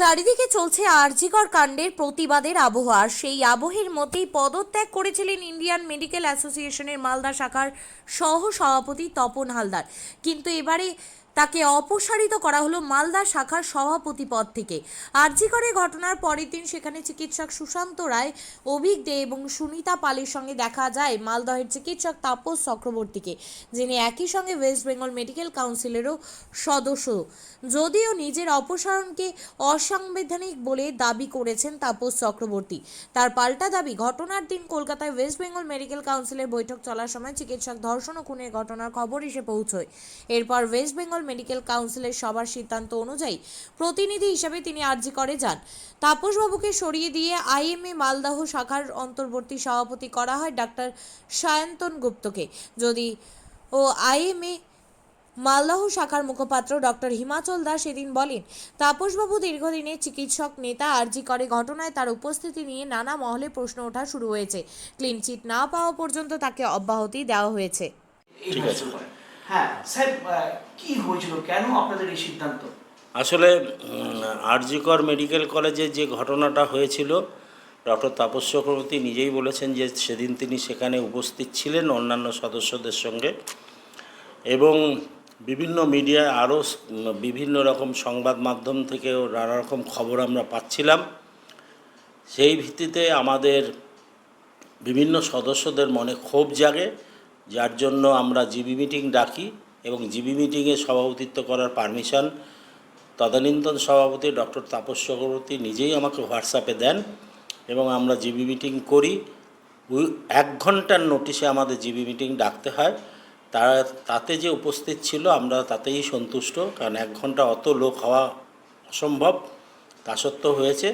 চারিদিকে চলছে আরজিকর কাণ্ডের প্রতিবাদের আবহাওয়া। সেই আবহের মধ্যেই পদত্যাগ করেছিলেন ইন্ডিয়ান মেডিকেল অ্যাসোসিয়েশনের মালদা শাখার সহ সভাপতি তপন হালদার। কিন্তু এবারে তাকে অপসারিত করা হলো মালদা শাখার সভাপতি পদ থেকে। আরজিকরের ঘটনার পরের দিন সেখানে চিকিৎসক সুশান্ত রায়, অভিক দে এবং সুনিতা পালের সঙ্গে দেখা যায় মালদহের চিকিৎসক তাপস চক্রবর্তীকে, যিনি একই সঙ্গে ওয়েস্ট বেঙ্গল মেডিকেল কাউন্সিলেরও সদস্য। যদিও নিজের অপসারণকে অসাংবিধানিক বলে দাবি করেছেন তাপস চক্রবর্তী, তার পাল্টা দাবি, ঘটনার দিন কলকাতায় ওয়েস্ট বেঙ্গল মেডিকেল কাউন্সিলের বৈঠক চলার সময় চিকিৎসক ধর্ষণ ও খুনের ঘটনার খবর এসে পৌঁছয়। এরপর ওয়েস্ট বেঙ্গল মেডিকেল কাউন্সিলের সবার সিদ্ধান্ত অনুযায়ী প্রতিনিধি হিসেবে তিনি আর্জি করে যান। তাপসবাবুকে সরিয়ে দিয়ে আইএমএ মালদাহ শাখার অন্তর্বর্তী সভাপতি করা হয় ডাক্তার সায়ন্তন গুপ্তকে। যদি ও আইএমএ মালদহ শাখার মুখপাত্র ডক্টর হিমাচল দাস সেদিন বলেন, তাপসবাবু দীর্ঘদিনের চিকিৎসক নেতা আরজি করে ঘটনায় তার উপস্থিতি নিয়ে নানা মহলে প্রশ্ন ওঠা শুরু হয়েছে। ক্লিন চিট না পাওয়া পর্যন্ত তাকে অব্যাহতি দেওয়া হয়েছে। ঠিক আছে। হ্যাঁ কি হয়েছিল? কেন আপনাদের এই সিদ্ধান্ত? আসলে আরজিকর মেডিকেল কলেজে যে ঘটনাটা হয়েছিল, ডক্টর তাপস চক্রবর্তী নিজেই বলেছেন যে সেদিন তিনি সেখানে উপস্থিত ছিলেন অন্যান্য সদস্যদের সঙ্গে এবং বিভিন্ন মিডিয়ায় আরও বিভিন্ন রকম সংবাদ মাধ্যম থেকেও নানা রকম খবর আমরা পাচ্ছিলাম। সেই ভিত্তিতে আমাদের বিভিন্ন সদস্যদের মনে ক্ষোভ জাগে যার জন্য আমরা জিবি মিটিং ডাকি এবং জিবি মিটিংয়ে সভাপতিত্ব করার পারমিশন তদানীন্তন সভাপতি ডক্টর তাপস চক্রবর্তী নিজেই আমাকে হোয়াটসঅ্যাপে দেন এবং আমরা জিবি মিটিং করি। এক ঘণ্টার নোটিশে আমাদের জিবি মিটিং ডাকতে হয়। তারা তাতে যে উপস্থিত ছিল আমরা তাতেই সন্তুষ্ট কারণ এক ঘণ্টা অত লোক হওয়া অসম্ভব, তা সত্ত্বেও হয়েছে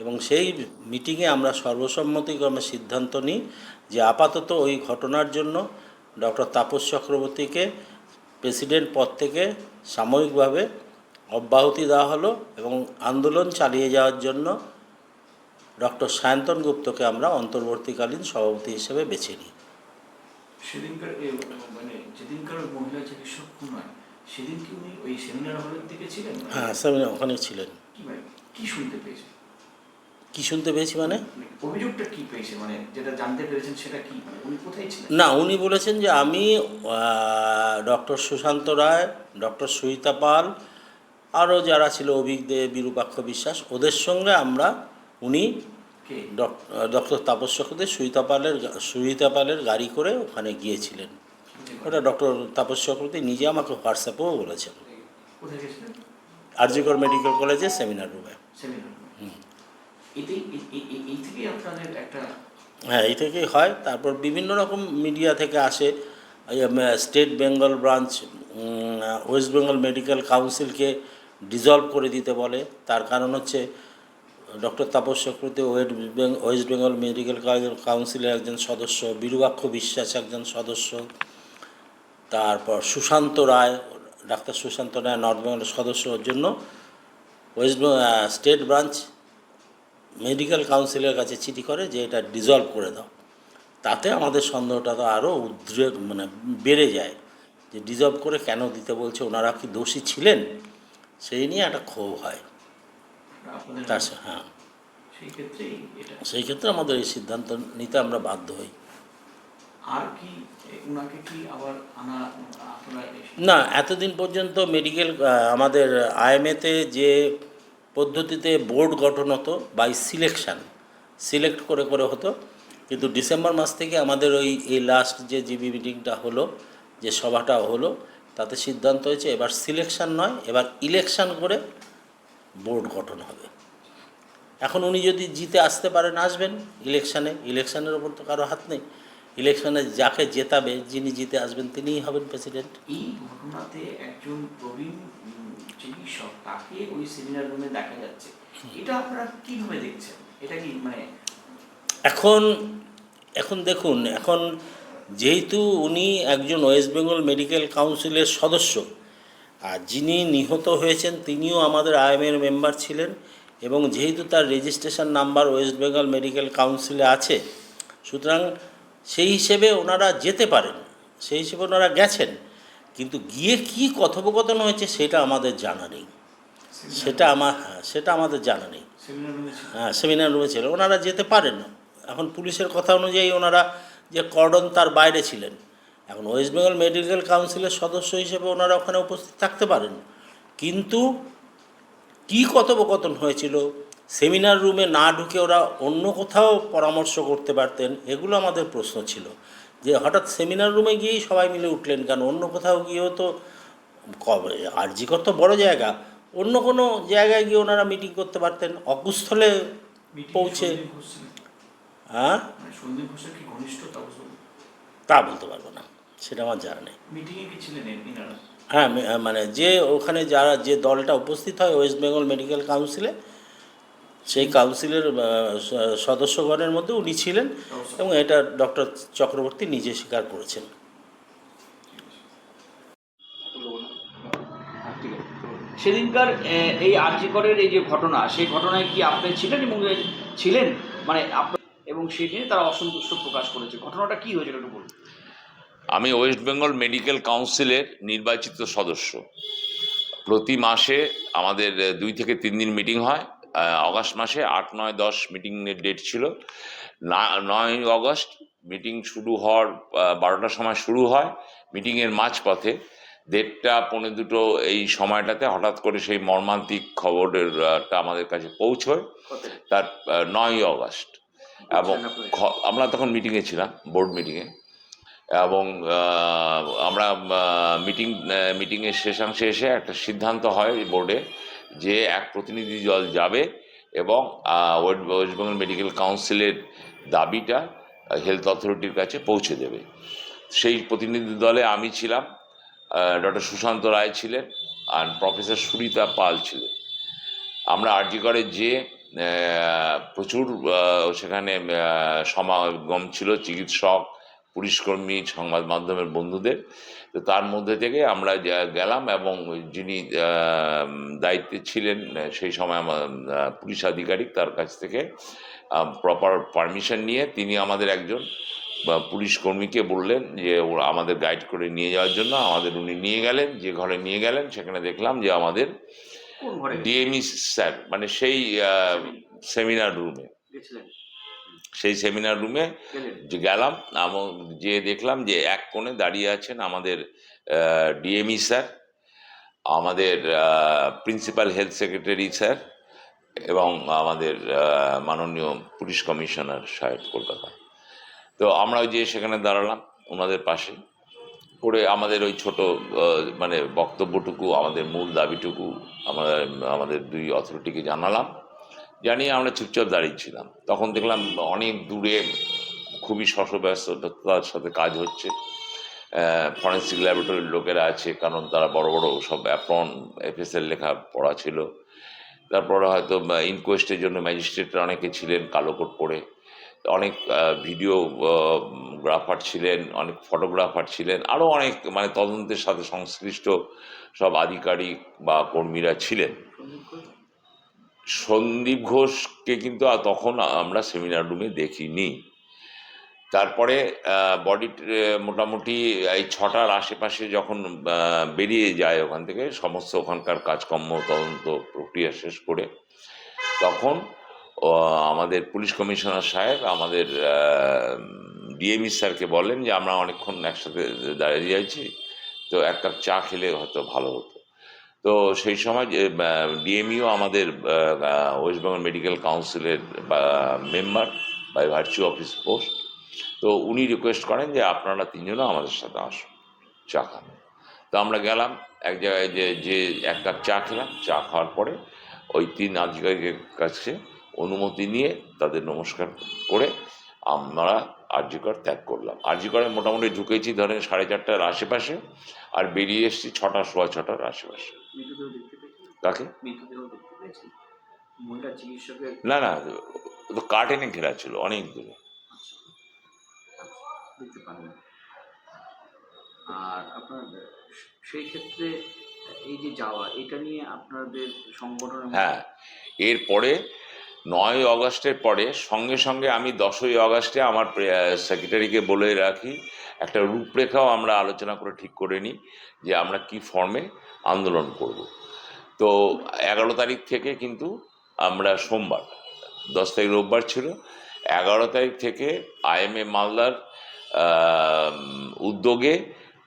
এবং সেই মিটিংয়ে আমরা সর্বসম্মতিক্রমে সিদ্ধান্ত নিই যে আপাতত ওই ঘটনার জন্য ডক্টর তাপস চক্রবর্তীকে প্রেসিডেন্ট পদ থেকে সাময়িকভাবে অব্যাহতি দেওয়া হলো এবং আন্দোলন চালিয়ে যাওয়ার জন্য ডক্টর সায়ন্তন গুপ্তকে আমরা অন্তর্বর্তীকালীন সভাপতি হিসেবে বেছে নিই। সেদিনকার মানে যেদিনকার মহিলা চিকিৎসক হয় সেদিন কি উনি ওই সেমিনার হলের দিকে ছিলেন? হ্যাঁ স্যার ওখানে ছিলেন। কি মানে শুনতে পেয়েছে কি শুনতে পেয়েছি মানে? অভিযোগটা কি পেয়েছে? মানে যেটা জানতে পেরেছেন সেটা কি? মানে উনি কোথায় ছিলেন? না উনি বলেছেন যে আমি ডক্টর সুশান্ত রায় ডক্টর সুহিতা পাল আরও যারা ছিল অভিজ্ঞ বিরূপাক্ষ বিশ্বাস ওদের সঙ্গে আমরা উনি ডক্টর তাপস চক্রবর্তী সুহিতা পালের সুহিতা পালের গাড়ি করে ওখানে গিয়েছিলেন। ওটা ডক্টর তাপস চক্রবর্তী নিজে আমাকে হোয়াটসঅ্যাপেও বলেছেন। আরজিকর মেডিকেল কলেজে সেমিনার রুমে। সেমিনার হ্যাঁ এই থেকেই হয়। তারপর বিভিন্ন রকম মিডিয়া থেকে আসে। State Bengal branch west Bengal medical কাউন্সিলকে dissolve করে দিতে বলে। তার কারণ হচ্ছে doctor Tapas Chakraborty west Bengal west Bengal medical কাউন্সিলের একজন সদস্য, বিরুবাক্ষ বিশ্বাস একজন সদস্য। তারপর সুশান্ত রায়, ডাক্তার সুশান্ত রায় নর্থ বেঙ্গলের সদস্য ওর জন্য ওয়েস্ট স্টেট ব্রাঞ্চ মেডিকেল কাউন্সিলের কাছে চিঠি করে যে এটা ডিজলভ করে দাও। তাতে আমাদের সন্দেহটা তো আরও উদ্রেক মানে বেড়ে যায় যে ডিজলভ করে কেন দিতে বলছে ওনারা কি দোষী ছিলেন? সেই নিয়ে একটা ক্ষোভ হয়। তার হ্যাঁ। সেই ক্ষেত্রে আমাদের এই সিদ্ধান্ত নিতে আমরা বাধ্য হই। আর কি এ, কি আবার আনা না এতদিন পর্যন্ত মেডিকেল আমাদের আইএমএতে যে পদ্ধতিতে বোর্ড গঠন হতো বাই সিলেকশান সিলেক্ট করে করে হতো। কিন্তু ডিসেম্বর মাস থেকে আমাদের ওই, এই লাস্ট যে জিবি মিটিংটা হলো, যে সভাটা হলো, তাতে সিদ্ধান্ত হয়েছে এবার সিলেকশান নয়, এবার ইলেকশান করে বোর্ড গঠন হবে। এখন উনি যদি জিতে আসতে পারেন, আসবেন ইলেকশানে ইলেকশানের ওপর তো কারও হাত নেই। ইলেকশনে যাকে জেতাবে, যিনি জিতে আসবেন, তিনিই হবেন প্রেসিডেন্ট এই ঘটনাতে একজন প্রবীণ চিকিৎসক তাকে ওই সেমিনার রুমে দেখা যাচ্ছে। এটা আপনারা কীভাবে দেখছেন? এটা কি মানে এখন এখন দেখুন, এখন যেহেতু উনি একজন ওয়েস্ট বেঙ্গল মেডিকেল কাউন্সিলের সদস্য, আর যিনি নিহত হয়েছেন, তিনিও আমাদের আইএমের মেম্বার ছিলেন এবং যেহেতু তার registration number west Bengal medical কাউন্সিলে আছে, সুতরাং সেই হিসেবে ওনারা যেতে পারেন, সেই হিসেবে ওনারা গেছেন। কিন্তু গিয়ে কি কথোপকথন হয়েছে সেটা আমাদের জানা নেই। সেটা আমার হ্যাঁ সেটা আমাদের জানা নেই। হ্যাঁ সেমিনার রুমে ছিল। ওনারা যেতে পারেন। না এখন পুলিশের কথা অনুযায়ী ওনারা যে কর্ডন তার বাইরে ছিলেন। এখন ওয়েস্ট বেঙ্গল মেডিকেল কাউন্সিলের সদস্য হিসেবে ওনারা ওখানে উপস্থিত থাকতে পারেন। কিন্তু কী কথোপকথন হয়েছিল? সেমিনার রুমে না ঢুকে ওরা অন্য কোথাও পরামর্শ করতে পারতেন এগুলো আমাদের প্রশ্ন ছিল। যে হঠাৎ সেমিনার রুমে গিয়েই সবাই মিলে উঠলেন কেন অন্য কোথাও গিয়েও তো কবে আরজিকর তো বড় জায়গা অন্য কোনো জায়গায় গিয়ে ওনারা মিটিং করতে পারতেন অকুস্থলে পৌঁছে। হ্যাঁ? মানে তা বলতে পারব না সেটা আমার জানা নেই। হ্যাঁ মানে যে ওখানে যারা যে দলটা উপস্থিত হয় ওয়েস্ট বেঙ্গল মেডিকেল কাউন্সিলে সেই কাউন্সিলের সদস্যগণের মধ্যে উনি ছিলেন এবং এটা ডক্টর চক্রবর্তী নিজে স্বীকার করেছেন। সেদিনকার এই আর্যিকরের এই যে ঘটনা সেই ঘটনায় কি আপনি ছিলেন এবং ছিলেন? মানে এবং সেই নিয়ে তারা অসন্তুষ্ট প্রকাশ করেছে। ঘটনাটা কি হয়েছিল একটু বলুন। আমি ওয়েস্ট বেঙ্গল মেডিকেল কাউন্সিলের নির্বাচিত সদস্য। প্রতি মাসে আমাদের দুই থেকে তিন দিন মিটিং হয়। অগাস্ট মাসে আট নয় দশ মিটিংয়ের ডেট ছিল। না- নয় অগস্ট মিটিং শুরু হওয়ার বারোটার সময় শুরু হয় মিটিংয়ের মাঝপথে। দেড়টা পৌনে দুটো এই সময়টাতে হঠাৎ করে সেই মর্মান্তিক খবরের আহ, টা আমাদের কাছে পৌঁছয়। তার নয়ই অগস্ট এবং আমরা তখন মিটিংয়ে ছিলাম বোর্ড মিটিংয়ে এবং আমরা মিটিং মিটিংয়ের শেষাংশে এসে একটা সিদ্ধান্ত হয় বোর্ডে যে এক প্রতিনিধি দল যাবে এবং ওয়েস্ট বেঙ্গল মেডিকেল কাউন্সিলের দাবিটা হেলথ অথরিটির কাছে পৌঁছে দেবে। সেই প্রতিনিধি দলে আমি ছিলাম ডক্টর সুশান্ত রায় ছিলেন আর প্রফেসর সুরিতা পাল ছিলেন। আমরা আরজিগড়ে যে প্রচুর সেখানে সমাগম ছিল, চিকিৎসক পুলিশকর্মী সংবাদ মাধ্যমের বন্ধুদের। তো তার মধ্যে থেকে আমরা গেলাম এবং যিনি দায়িত্বে ছিলেন সেই সময় আমার পুলিশ আধিকারিক তার কাছ থেকে প্রপার পারমিশন নিয়ে তিনি আমাদের একজন পুলিশ কর্মীকে বললেন যে ওরা আমাদের গাইড করে নিয়ে যাওয়ার জন্য আমাদের উনি নিয়ে গেলেন যে ঘরে নিয়ে গেলেন সেখানে দেখলাম যে আমাদের ডিএমই স্যার মানে সেই সেমিনার রুমে সেই সেমিনার রুমে গেলাম। এবং যে দেখলাম যে এক কোণে দাঁড়িয়ে আছেন আমাদের ডিএমই স্যার আমাদের প্রিন্সিপাল হেলথ সেক্রেটারি স্যার এবং আমাদের মাননীয় পুলিশ কমিশনার সাহেব কলকাতা। তো আমরা ওই যে সেখানে দাঁড়ালাম ওনাদের পাশে। করে আমাদের ওই ছোট মানে বক্তব্যটুকু আমাদের মূল দাবিটুকু আমরা আমাদের দুই অথরিটিকে জানালাম। জানিয়ে আমরা চুপচাপ দাঁড়িয়েছিলাম তখন দেখলাম অনেক দূরে খুবই শশব্যস্ততার সাথে কাজ হচ্ছে। ফরেন্সিক ল্যাবরেটরির লোকেরা আছে, কারণ তারা বড় বড় সব অ্যাপ্রন এফএসএল লেখা পড়া ছিল। তারপরে হয়তো ইনকোয়েস্টের জন্য ম্যাজিস্ট্রেটরা অনেকে ছিলেন, কালো কোট পরে। অনেক ভিডিও গ্রাফার ছিলেন, অনেক ফটোগ্রাফার ছিলেন আরও অনেক মানে তদন্তের সাথে সংশ্লিষ্ট সব আধিকারিক বা কর্মীরা ছিলেন। সন্দীপ ঘোষকে কিন্তু তখন আমরা সেমিনার রুমে দেখিনি। তারপরে বডি মোটামুটি এই ছটার আশেপাশে যখন বেরিয়ে যায় ওখান থেকে, সমস্ত ওখানকার কাজকর্ম, তদন্ত প্রক্রিয়া শেষ করে, তখন আমাদের পুলিশ কমিশনার সাহেব আমাদের ডিএমই স্যারকে বলেন যে, আমরা অনেকক্ষণ একসাথে দাঁড়িয়ে যাচ্ছি তো এক কাপ চা খেলে হয়তো ভালো হতো। তো সেই সময় ডিএমইও আমাদের ওয়েস্ট বেঙ্গল মেডিকেল কাউন্সিলের member by virtue office post তো উনি রিকোয়েস্ট করেন যে আপনারা তিনজনও আমাদের সাথে আসুন, চা খান। তো আমরা গেলাম, এক জায়গায় যে যে এক কাপ চা খেলাম, চা খাওয়ার পরে ওই তিন আধিকারিকের কাছে অনুমতি নিয়ে তাদের নমস্কার করে আমরা আরজিকর ত্যাগ করলাম। আরজিকরে মোটামুটি ঢুকেছি ধরেন সাড়ে চারটার আশেপাশে আর বেরিয়ে এসেছি ছটা সোয়া ছটার আশেপাশে। কাকে? না না তো কার্টেনে ঘেরা ছিল অনেক দূরে। আর আপনার সেই ক্ষেত্রে এই যে যাওয়া এটা নিয়ে আপনাদের সংগঠনের মধ্যে- হ্যাঁ এরপরে নয় অগস্টের পরে সঙ্গে সঙ্গে আমি দশই অগস্টে আমার সেক্রেটারিকে বলে রাখি, একটা রূপরেখাও আমরা আলোচনা করে ঠিক করে নিই যে আমরা কি ফর্মে আন্দোলন করব। তো এগারো তারিখ থেকে কিন্তু আমরা সোমবার, দশ তারিখ রোববার ছিল, এগারো তারিখ থেকে আইএমএ মালদার উদ্যোগে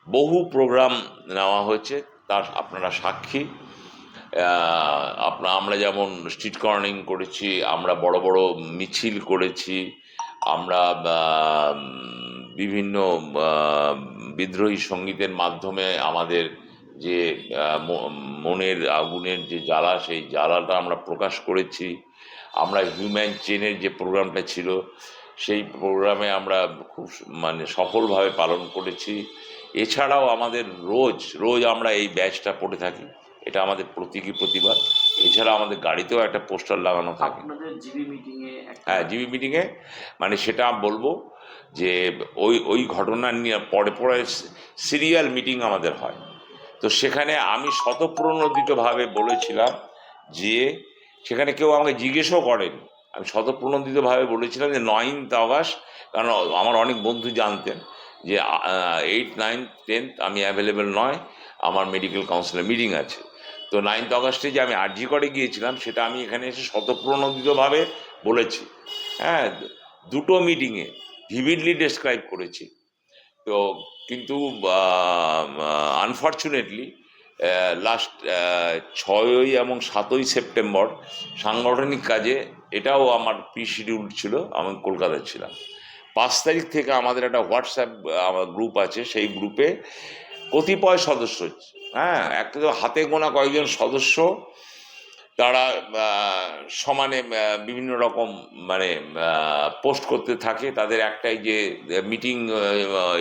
বহু প্রোগ্রাম নেওয়া হয়েছে, তার আপনারা সাক্ষী। আপনা আমরা যেমন স্ট্রিট কর্নিং করেছি, আমরা বড় বড় মিছিল করেছি, আমরা বিভিন্ন বিদ্রোহী সঙ্গীতের মাধ্যমে আমাদের যে মনের আগুনের যে জ্বালা, সেই জ্বালাটা আমরা প্রকাশ করেছি। আমরা হিউম্যান চেনের যে প্রোগ্রামটা ছিল, সেই প্রোগ্রামে আমরা খুব মানে সফলভাবে পালন করেছি। এছাড়াও আমাদের রোজ রোজ আমরা এই ব্যাচটা পড়ে থাকি। এটা আমাদের প্রতীকী প্রতিবাদ। এছাড়া আমাদের গাড়িতেও একটা পোস্টার লাগানো থাকে। হ্যাঁ জিবি মিটিংয়ে। মানে সেটা বলব যে ওই ওই ঘটনা নিয়ে পরে পরে সিরিয়াল মিটিং আমাদের হয়। তো সেখানে আমি শতপ্রণোদিতভাবে বলেছিলাম যে সেখানে কেউ আমাকে জিজ্ঞেসও করেন। আমি শতপ্রণোদিতভাবে বলেছিলাম যে নয়ন্থ অগাস্ট কারণ আমার অনেক বন্ধু জানতেন যে এইট নাইনথ টেন্থ আমি অ্যাভেলেবেল নয়। আমার মেডিকেল কাউন্সিলের মিটিং আছে। তো নাইনথ অগাস্টে যে আমি আরজি করে গিয়েছিলাম, সেটা আমি এখানে এসে শতপ্রণোদিতভাবে বলেছি। হ্যাঁ দুটো মিটিংয়ে ভিভিডলি ডেসক্রাইব করেছি। তো কিন্তু আনফর্চুনেটলি লাস্ট ছয়ই এবং সাতই সেপ্টেম্বর সাংগঠনিক কাজে এটাও আমার প্রি শিডিউল ছিল, আমি কলকাতায় ছিলাম। পাঁচ তারিখ থেকে আমাদের একটা হোয়াটসঅ্যাপ গ্রুপ আছে, সেই গ্রুপে কতিপয় সদস্য হ্যাঁ একটা তো হাতে গোনা কয়েকজন সদস্য, তারা সমানে বিভিন্ন রকম মানে পোস্ট করতে থাকে। তাদের একটাই যে মিটিং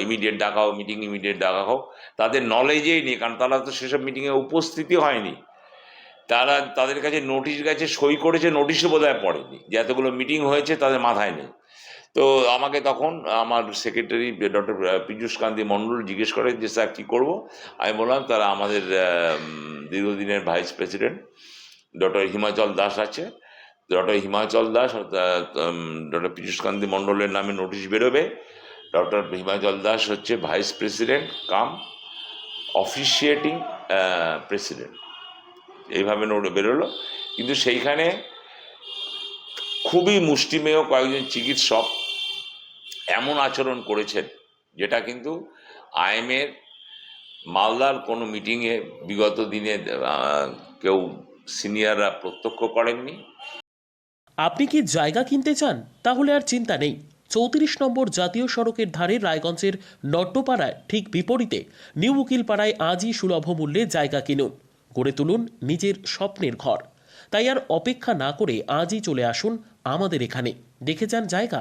ইমিডিয়েট ডাকা হোক, মিটিং ইমিডিয়েট ডাকা হোক, তাদের নলেজেই নেই, কারণ তারা তো সেসব মিটিংয়ে উপস্থিতি হয়নি। তারা, তাদের কাছে নোটিশ গেছে, সই করেছে নোটিশও বোধহয় পড়েনি। যে এতগুলো মিটিং হয়েছে, তাদের মাথায় নেই। তো আমাকে তখন আমার সেক্রেটারি ডক্টর পীযূষ কান্তি মণ্ডল জিজ্ঞেস করে যে, স্যার, কী করব? আমি বললাম, তারা আমাদের দীর্ঘদিনের vice president doctor Himachal Das আছে। ডক্টর হিমাচল দাস ডক্টর পীযূষ কান্তি মণ্ডলের নামে নোটিশ বেরোবে। ডক্টর হিমাচল দাস হচ্ছে vice president cum officiating president এইভাবে নোট বেরোলো। কিন্তু সেইখানে খুবই মুষ্টিমেয় কয়েকজন চিকিৎসক এমন আচরণ করেছেন যেটা কিন্তু আইএমের মালদার কোনো মিটিংয়ে বিগত দিনে কেউ সিনিয়ররা প্রত্যক্ষ করেননি। আপনি কি জায়গা কিনতে চান? তাহলে আর চিন্তা নেই। চৌত্রিশ নম্বর জাতীয় সড়কের ধারে রায়গঞ্জের নট্টপাড়ায় ঠিক বিপরীতে নিউ উকিলপাড়ায় আজই সুলভ মূল্যে জায়গা কিনুন। গড়ে তুলুন নিজের স্বপ্নের ঘর। তাই আর অপেক্ষা না করে আজই চলে আসুন আমাদের এখানে। দেখে যান জায়গা।